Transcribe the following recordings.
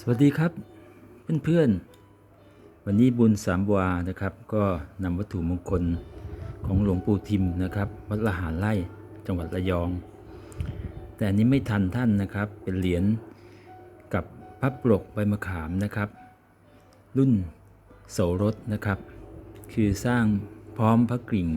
สวัสดีครับเพื่อนๆ วันนี้บุญสามวานะครับ ก็นำวัตถุมงคลของหลวงปู่ทิมนะครับวัดละหารไร่จังหวัดระยอง แต่อันนี้ไม่ทันท่านนะครับ เป็นเหรียญกับพระปลกใบมะขามนะครับ รุ่นโสรสนะครับ คือสร้างพร้อมพระกริ่ง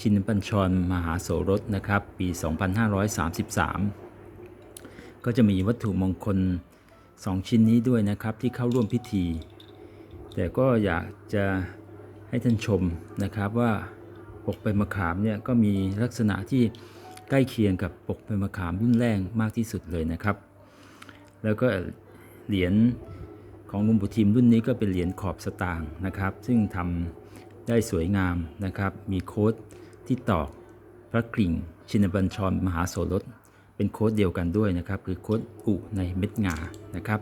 ชินปัญชรมหาโสรสนะครับ ปี 2533 ก็จะมีวัตถุมงคล 2 ชิ้นนี้ด้วยนะครับที่เข้าร่วมพิธี แต่ก็อยากจะให้ท่านชมนะครับว่าปกใบมะขามเนี่ยก็มีลักษณะที่ใกล้เคียงกับปกใบมะขามรุ่นแรกมากที่สุดเลยนะครับ แล้วก็เหรียญของลุงปู่ทิมรุ่นนี้ก็เป็นเหรียญขอบสตางค์นะครับ ซึ่งทำได้สวยงามนะครับ มีโค้ดที่ตอกพระกริ่ง ชินบัญชรมหาโสรส เป็นโค้ดเดียวกันด้วยนะครับ คือโค้ดอุในเม็ดงานะครับ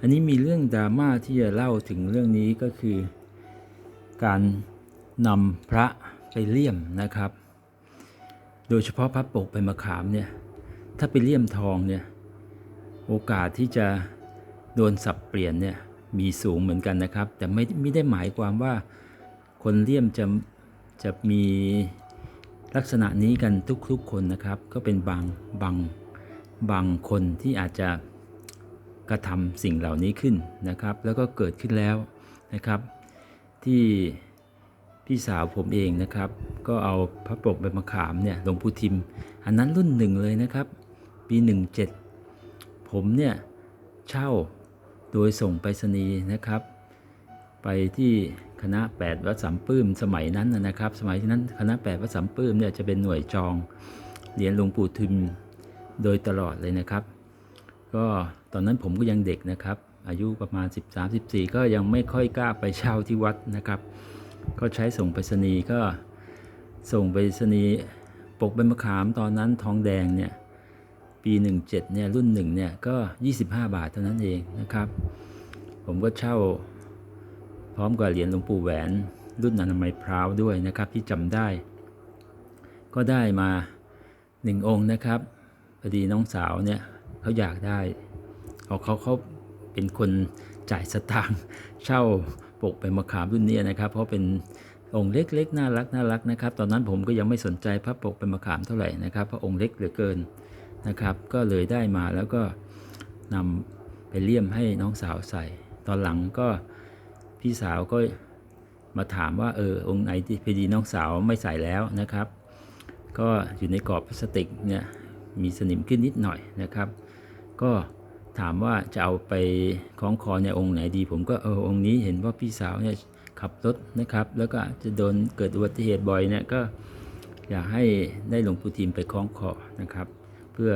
อันนี้มีเรื่องดราม่าที่จะเล่าถึงเรื่องนี้ก็คือ การนำพระไปเลี่ยมนะครับ โดยเฉพาะพระปกใบมะขามเนี่ย ถ้าไปเลี่ยมทองเนี่ย โอกาสที่จะโดนสับเปลี่ยนเนี่ยมีสูงเหมือนกันนะครับ แต่ไม่ไม่ได้หมายความว่าคนเลี่ยมจะจะมี ลักษณะนี้กันทุกๆคนนะครับ ก็เป็นบางบางบางคนที่อาจจะกระทำสิ่งเหล่านี้ขึ้นนะครับ แล้วก็เกิดขึ้นแล้วนะครับ ที่พี่สาวผมเองนะครับ ก็เอาพระปกใบมะขามเนี่ยหลวงปู่ทิม อันนั้นรุ่นหนึ่งเลยนะครับ ปี 17 ผมเนี่ยเช่าโดยส่งไปรษณีย์นะครับ ไปที่คณะ 8 วัดสามปื้มสมัยนั้นนะครับ สมัยนั้นคณะ 8 วัดสามปื้มเนี่ยจะเป็นหน่วยจองเรียญหลวงปู่ทิมโดยตลอดเลยนะครับ ก็ตอนนั้นผมก็ยังเด็กนะครับ อายุประมาณ 13-14 ก็ยังไม่ค่อยกล้าไปเช่าที่วัดนะครับ ก็ใช้ส่งไปรษณีย์ก็ส่งไปรษณีย์ปกใบมะขามตอนนั้นทองแดงเนี่ยปี 17เนี่ยรุ่นหนึ่งเนี่ยก็ 25 บาทเท่านั้นเองนะครับ ผมก็เช่า พร้อมกับเหรียญหลวงปู่แหวน รุ่นอนามัยพร้าวด้วยนะครับที่จำได้ ก็ได้มาหนึ่งองค์นะครับพอดีน้องสาวเนี่ยเขาอยากได้เขาเขาเขาเป็นคนจ่ายสตางค์เช่าปกไปมะขามรุ่นนี้นะครับ เพราะเป็นองค์เล็กๆน่ารักน่ารักนะครับ ตอนนั้นผมก็ยังไม่สนใจพระปกเป็นมะขามเท่าไหร่นะครับเพราะองค์เล็กเหลือเกินนะครับ ก็เลยได้มาแล้วก็นำไปเลี่ยมให้น้องสาวใส่ ตอนหลังก็ พี่สาวก็มาถามว่าเออองค์ไหนที่พอดีน้องสาวไม่ใส่แล้วนะครับ ก็อยู่ในกรอบพลาสติกเนี่ยมีสนิมขึ้นนิดหน่อยนะครับ ก็ถามว่าจะเอาไปคล้องคอเนี่ยองค์ไหนดี ผมก็เออองค์นี้เห็นว่าพี่สาวเนี่ยขับรถนะครับ แล้วก็จะโดนเกิดอุบัติเหตุบ่อยเนี่ยก็อยากให้ได้หลวงปู่ทิมไปคล้องคอนะครับ เพื่อ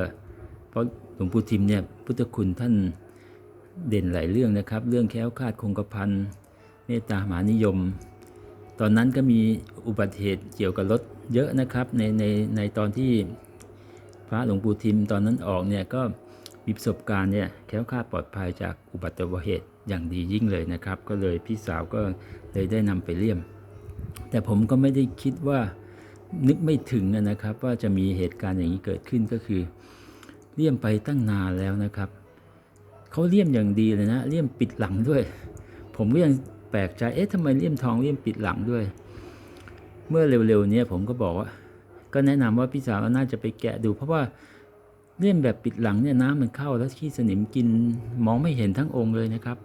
เพราะหลวงปู่ทิมเนี่ยพุทธคุณท่านเด่นหลายเรื่องนะครับ เรื่องแค้วคาดคงกระพัน เมตตามหานิยม ตอนนั้นก็มีอุบัติเหตุเกี่ยวกับรถเยอะนะครับในในในตอนที่พระหลวงปู่ทิมตอนนั้นออกเนี่ยก็มีประสบการณ์เนี่ยแคล้วคลาดปลอดภัยจากอุบัติเหตุอย่างดียิ่งเลยนะครับ ก็เลยพี่สาวก็เลยได้นำไปเลี่ยม แต่ผมก็ไม่ได้คิดว่านึกไม่ถึงนะครับ ว่าจะมีเหตุการณ์อย่างนี้เกิดขึ้นก็คือเลี่ยมไปตั้งนานแล้วนะครับเขาเลี่ยมอย่างดีเลยนะเลี่ยมปิดหลังด้วย ผมก็ยัง แปลกใจ เอ๊ะทำไมเลี่ยมทองเลี่ยมปิดหลังด้วย เมื่อเร็วๆนี้ผมก็บอกว่า ก็แนะนำว่าพี่สาวน่าจะไปแกะดู เพราะว่าเลี่ยมแบบปิดหลังเนี่ยน้ำมันเข้าแล้วขี้สนิมกินมองไม่เห็นทั้งองค์เลยนะครับ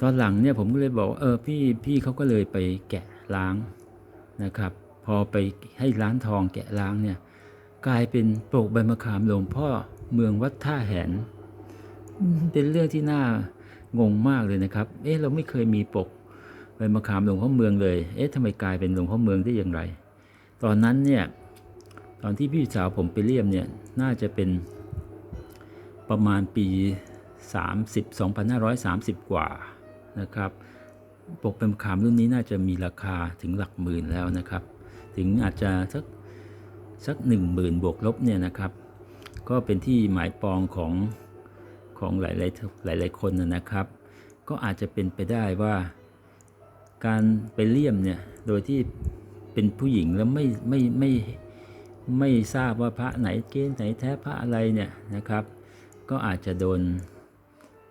ตอนหลังเนี่ยผมก็เลยบอกว่าเออพี่พี่เขาก็เลยไปแกะล้างนะครับ พอไปให้ร้านทองแกะล้างเนี่ยกลายเป็นโปกใบมะขามหลวงพ่อเมืองวัดท่าแหน เป็นเรื่องที่น่า งงมากเลยนะครับ เอ๊ะเราไม่เคยมีปกใบมะขามหลวงพ่อเมืองเลย เอ๊ะทำไมกลายเป็นหลวงพ่อเมืองได้อย่างไร ตอนนั้นเนี่ย ตอนที่พี่สาวผมไปเลี่ยมเนี่ย น่าจะเป็นประมาณปี 30 2530 กว่านะครับ ปกเป็นมะขามรุ่นนี้น่าจะมีราคาถึงหลักหมื่นแล้วนะครับ ถึงอาจจะสักสักหนึ่งหมื่นบวกลบเนี่ยนะครับ ก็เป็นที่หมายปองของ ของหลายๆหลาย ๆ คนนะครับ ก็อาจจะเป็นไปได้ว่า การไปเลี่ยมเนี่ยโดยที่เป็นผู้หญิงแล้วไม่ไม่ไม่ไม่ทราบว่าพระไหนเกณฑ์ไหนแท้พระอะไรเนี่ยนะครับ ก็อาจจะโดน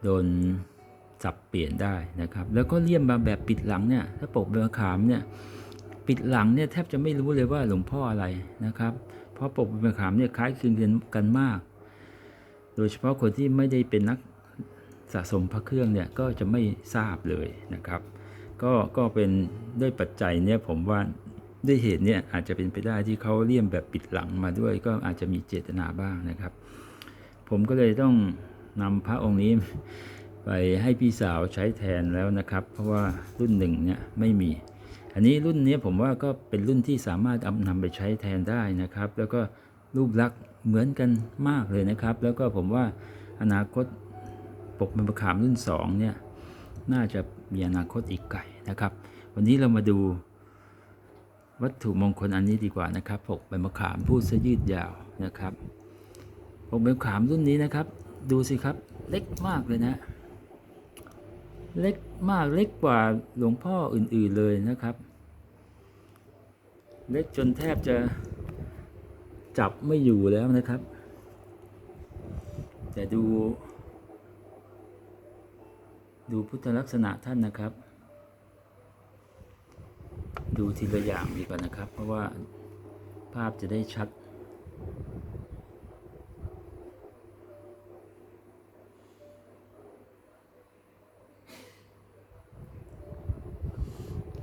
โดนสับเปลี่ยนได้นะครับ แล้วก็เลี่ยมมาแบบปิดหลังเนี่ยถ้าปกใบมะขามเนี่ยปิดหลังเนี่ยแทบจะไม่รู้เลยว่าหลวงพ่ออะไรนะครับ เพราะปกใบมะขามเนี่ยคล้ายคลึงกันกันมาก โดยเฉพาะคนที่ไม่ได้เป็นนักสะสมพระเครื่องเนี่ยก็จะไม่ทราบเลยนะครับ ก็ก็เป็นด้วยปัจจัยเนี่ยผมว่าด้วยเหตุเนี่ยอาจจะเป็นไปได้ที่เขาเลี่ยมแบบปิดหลังมาด้วย ก็อาจจะมีเจตนาบ้างนะครับ ผมก็เลยต้องนำพระองค์นี้ไปให้พี่สาวใช้แทนแล้วนะครับ เพราะว่ารุ่นหนึ่งเนี่ยไม่มี อันนี้รุ่นนี้ผมว่าก็เป็นรุ่นที่สามารถเอานำไปใช้แทนได้นะครับ แล้วก็รูปลักษณ์ เหมือนกันมากเลยนะครับ แล้วก็ผมว่าอนาคตปกมันประขามรุ่น2เนี่ยน่าจะมีอนาคตอีกไกลนะครับ วันนี้เรามาดูวัตถุมงคลอันนี้ดีกว่านะครับปกใบมะขามพูดซะยืดยาวนะครับปกใบมะขามรุ่นนี้นะครับ ดูสิครับเล็กมากเลยนะ เล็กมากเล็กกว่าหลวงพ่ออื่นๆเลยนะครับ เล็กจนแทบจะ จับไม่อยู่แล้วนะครับ แต่ดู ดูพุทธลักษณะท่านนะครับ ดูทีละอย่างดีกว่านะครับ เพราะว่าภาพจะได้ชัด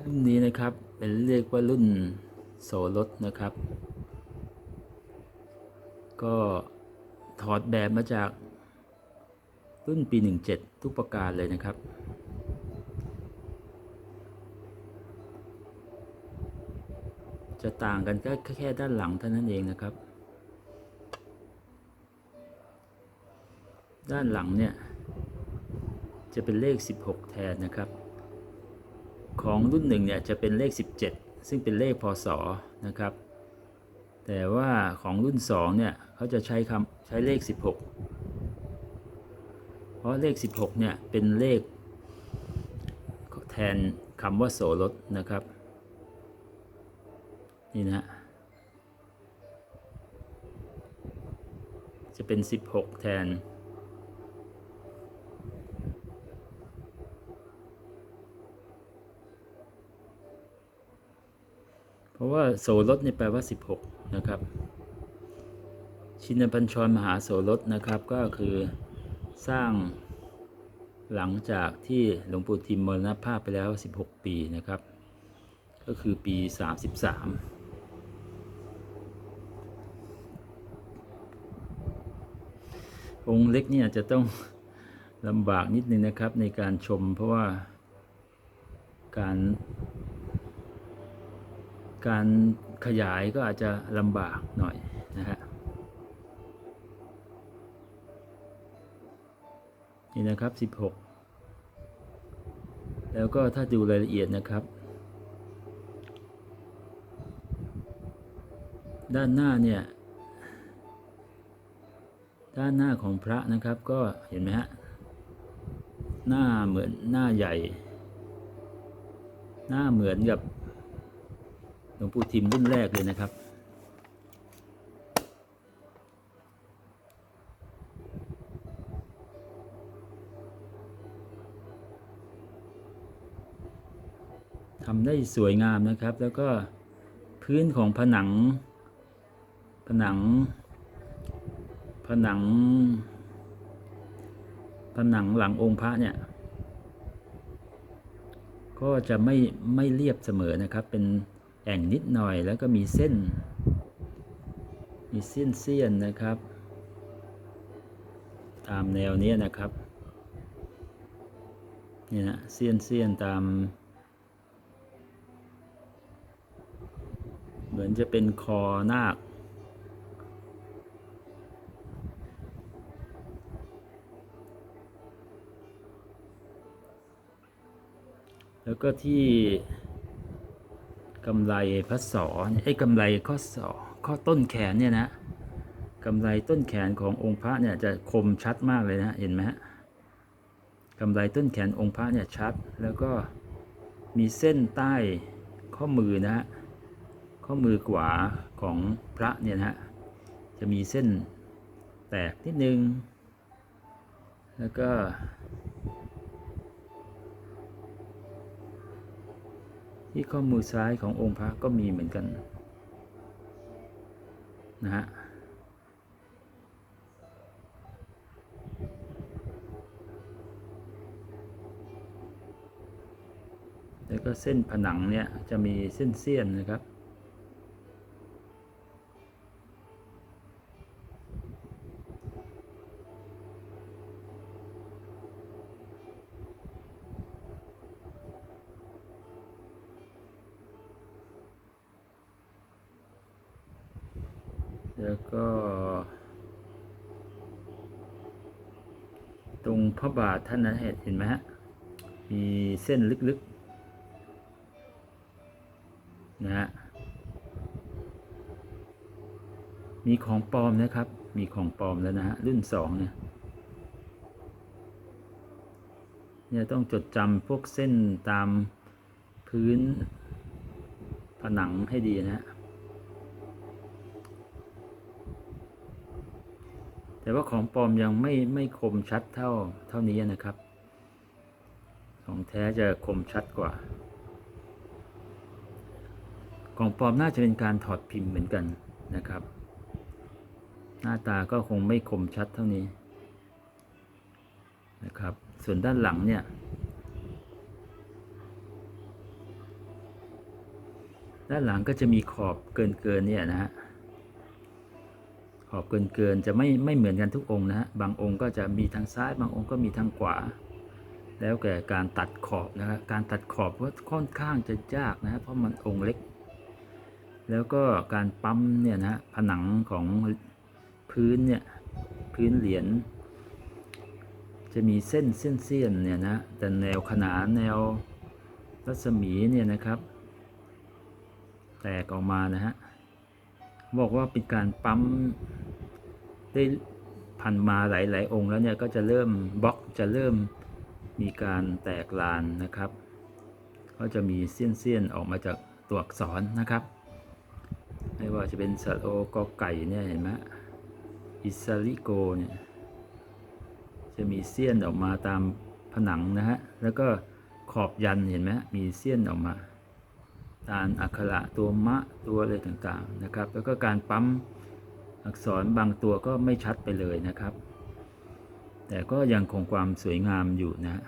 รุ่นนี้นะครับเป็นเรียกว่ารุ่นโสรถนะครับ ก็ถอดแบบมาจากรุ่นปี 17 ทุกประการเลยนะครับ จะต่างกันก็แค่ด้านหลังเท่านั้นเองนะครับ ด้านหลังเนี่ย จะเป็นเลข 16 แทนนะครับ ของรุ่นหนึ่งเนี่ยจะเป็นเลข 17 ซึ่งเป็นเลขพศนะครับ แต่ว่าของรุ่น 2 เนี่ยเขาจะใช้คำใช้เลข 16 เพราะเลข 16 เนี่ย เป็นเลข แทนคำว่าโสรถนะครับ นี่นะฮะจะเป็น 16 แทน เพราะว่าโสรถเนี่ยแปลว่า 16 นะครับ ชินบัญชรมหาโสรถนะครับก็คือสร้างหลังจากที่หลวงปู่ทิมมรณภาพไปแล้ว 16 ปีนะครับ ก็คือปี 33องค์เล็กเนี่ยจะต้องลำบากนิดนึงนะครับในการชมเพราะว่าการ การ ขยายก็อาจจะลำบากหน่อยนะฮะนี่นะครับ 16 แล้วก็ถ้าดูรายละเอียดนะครับ ด้านหน้าเนี่ย ด้านหน้าของพระนะครับก็เห็นไหมฮะ หน้าเหมือนหน้าใหญ่ หน้าเหมือนกับ หลวงปู่ทิมรุ่นแรกเลยนะครับ ทำได้สวยงามนะครับ แล้วก็พื้นของผนัง ผนัง ผนัง ผนังหลังองค์พระเนี่ยก็จะไม่ไม่เรียบเสมอนะครับ เป็น แอ่งนิดหน่อยแล้วก็มีเส้น มีเส้นเสี้ยนนะครับ ตามแนวนี้นะครับเนี่ยนะเสี้ยนเสี้ยนตาม เหมือนจะเป็นคอนาคแล้วก็ที่ กำไรพระศอเนี่ยไอ้กำไรข้อศอข้อต้นแขนเนี่ยนะกำไรต้นแขนขององค์พระเนี่ยจะคมชัดมากเลยนะเห็นไหมฮะกำไรต้นแขนองค์พระเนี่ยชัด แล้วก็มีเส้นใต้ข้อมือนะฮะข้อมือขวาของพระเนี่ยนะฮะจะมีเส้นแตกนิดนึง แล้วก็ ที่ข้อมือซ้ายขององค์พระก็มีเหมือนกันนะฮะแล้วก็เส้นผนังเนี่ยจะมีเส้นเสี้ยนนะครับ แล้วก็ ตรงพระบาทท่านนั้นเห็นไหมฮะ มีเส้นลึกๆ นะฮะ มีของปลอมนะครับ มีของปลอมแล้วนะฮะ รุ่นสองเนี่ยเนี่ยต้องจดจำพวกเส้นตามพื้นผนังให้ดีนะฮะ แต่ว่าของปลอมยังไม่ไม่คมชัดเท่าเท่านี้นะครับ ของแท้จะคมชัดกว่า ของปลอมน่าจะเป็นการถอดพิมพ์เหมือนกันนะครับ หน้าตาก็คงไม่คมชัดเท่านี้นะครับ ส่วนด้านหลังเนี่ยด้านหลังก็จะมีขอบเกินเกินๆเนี่ยนะฮะ ขอบเกินเกินๆจะไม่ไม่เหมือนกันทุกองค์นะฮะบางองค์ก็จะมีทางซ้าย บางองค์ก็มีทางขวา แล้วแต่การตัดขอบนะครับการตัดขอบก็ค่อนข้างจะยากนะฮะเพราะมันองค์เล็ก แล้วก็การปั๊มเนี่ยนะฮะผนังของพื้นเนี่ยพื้นเหรียญจะมีเส้นเส้นเสี้ยนเนี่ยนะแต่แนวขนานแนวรัศมีเนี่ยนะครับ แตกออกมานะฮะ บอกว่าเป็นการปั๊มได้พันมาหลาย ๆ องค์แล้วเนี่ยก็จะเริ่มบล็อกจะเริ่มมีการแตกลานนะครับ ก็จะมีเสี้ยนๆออกมาจากตัวอักษรนะครับ ไม่ว่าจะเป็นสระโอกอไก่เนี่ยเห็นไหมอิสริโกเนี่ยจะมีเสี้ยนออกมาตามผนังนะฮะแล้วก็ขอบยันเห็นไหมมีเสี้ยนออกมา ตามอักขระตัวมะตัวอะไรต่างๆนะครับ แล้วก็การปั๊มอักษรบางตัวก็ไม่ชัดไปเลยนะครับ แต่ก็ยังคงความสวยงามอยู่นะ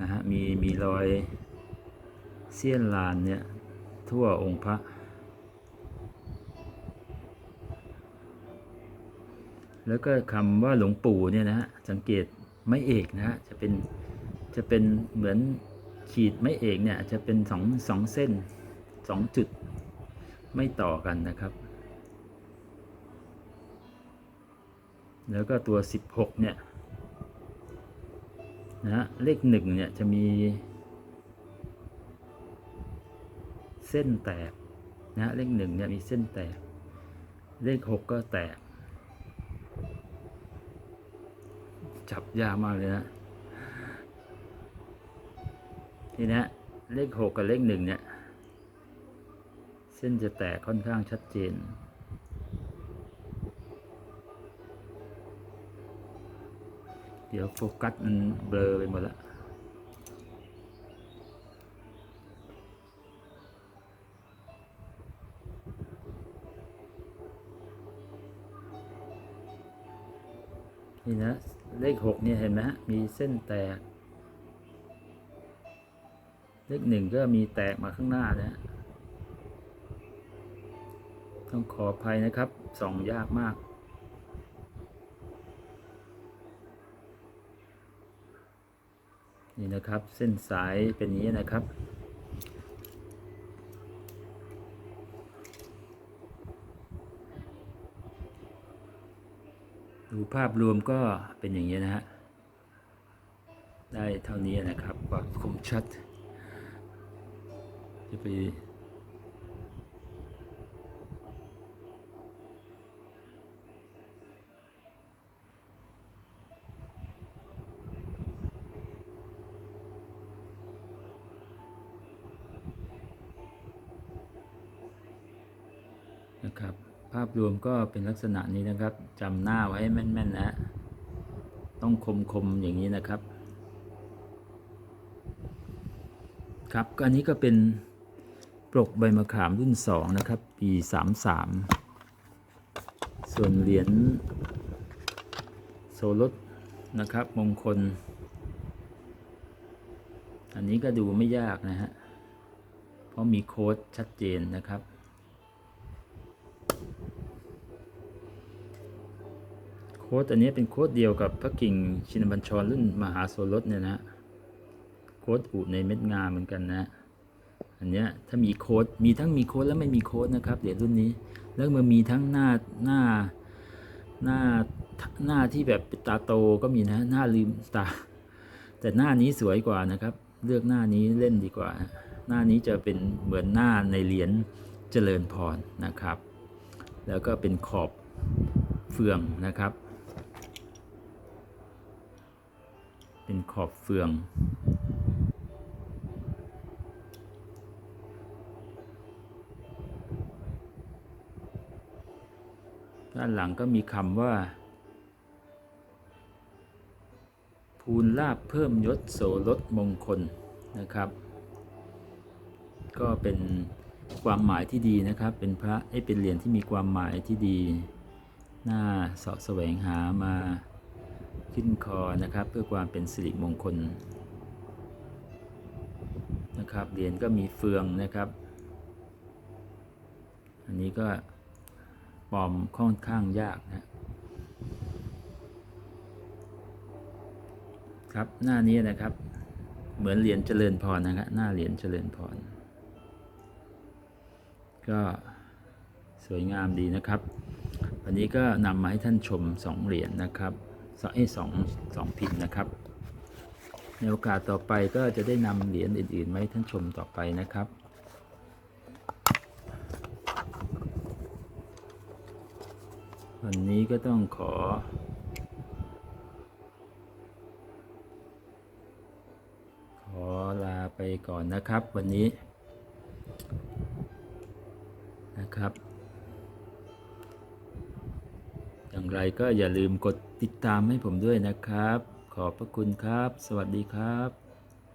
นะฮะมีมีรอยเสี้ยนลานเนี่ยทั่วองค์พระ แล้วก็คำว่าหลวงปู่เนี่ยนะฮะสังเกตไม่เอกนะฮะจะเป็นจะเป็นเหมือน ขีดไม่เอกเนี่ยจะเป็นสองสองเส้นสองจุดไม่ต่อกันนะครับ แล้วก็ตัว 16 เนี่ยนะฮะเลขหนึ่งเนี่ยจะมี เส้นแตกนะฮะเลขหนึ่งเนี่ยมีเส้นแตก เลขหกก็แตก จับยากมากเลยนะ ทีนี้เลขหกกับเลขหนึ่งเนี่ย เส้นจะแตกค่อนข้างชัดเจน เดี๋ยวโฟกัสมันเบลอไปหมดแล้วนี่นะเลขหกเนี่ยเห็นไหมฮะมีเส้นแตก เลขหนึ่งก็มีแตกมาข้างหน้านะฮะต้องขออภัยนะครับส่องยากมากนี่นะครับเส้นสายเป็นนี้นะครับ ดูภาพรวมก็เป็นอย่างนี้นะฮะ ได้เท่านี้นะครับความคมชัด จะไปนะครับ ภาพรวมก็เป็นลักษณะนี้นะครับจำหน้าไว้ให้แม่นๆนะ ต้องคมๆอย่างนี้นะครับ ครับก็อันนี้ก็เป็น ปลกใบมะขามรุ่น2นะครับ ปี33ส่วนเหรียญโซลดนะครับ มงคล อันนี้ก็ดูไม่ยากนะฮะ เพราะมีโค้ดชัดเจนนะครับ โค้ดอันนี้เป็นโค้ดเดียวกับพระกิ่งชินบัญชรรุ่นมหาโซลดเนี่ยนะฮะโค้ดอุในเม็ดงาเหมือนกันนะ อันเนี้ยถ้ามีโค้ดมีทั้งมีโค้ดและไม่มีโค้ดนะครับเหรียญรุ่นนี้ แล้วมันมีทั้งหน้าหน้าหน้าหน้าที่แบบตาโตก็มีนะหน้าลืมตา แต่หน้านี้สวยกว่านะครับ เลือกหน้านี้เล่นดีกว่า หน้านี้จะเป็นเหมือนหน้าในเหรียญเจริญพรนะครับ แล้วก็เป็นขอบเฟืองนะครับ เป็นขอบเฟืองานหลังก็มีคำว่า ภูลลาบเพิ่มยศโสรสมงคลนะครับ ก็เป็นความหมายที่ดีนะครับ เป็นพระเอ้เป็นเหรียญที่มีความหมายที่ดี น่าเสาะแสวงหามาขึ้นคอนะครับ เพื่อความเป็นสิริมงคลนะครับเหรียญก็มีเฟืองนะครับ อันนี้ก็ ปลอมค่อนข้างยากนะครับ หน้านี้นะครับ เหมือนเหรียญเจริญพรนะครับหน้าเหรียญเจริญพร ก็สวยงามดีนะครับ วันนี้ก็นำมาให้ท่านชมสองเหรียญนะครับสองสองสองพิมพ์นะครับ ในโอกาสต่อไปก็จะได้นำเหรียญอื่นๆมาให้ท่านชมต่อไปนะครับ วันนี้ก็ต้องขอ ขอลาไปก่อนนะครับวันนี้นะครับ อย่างไรก็อย่าลืมกดติดตามให้ผมด้วยนะครับ ขอบพระคุณครับ สวัสดีครับ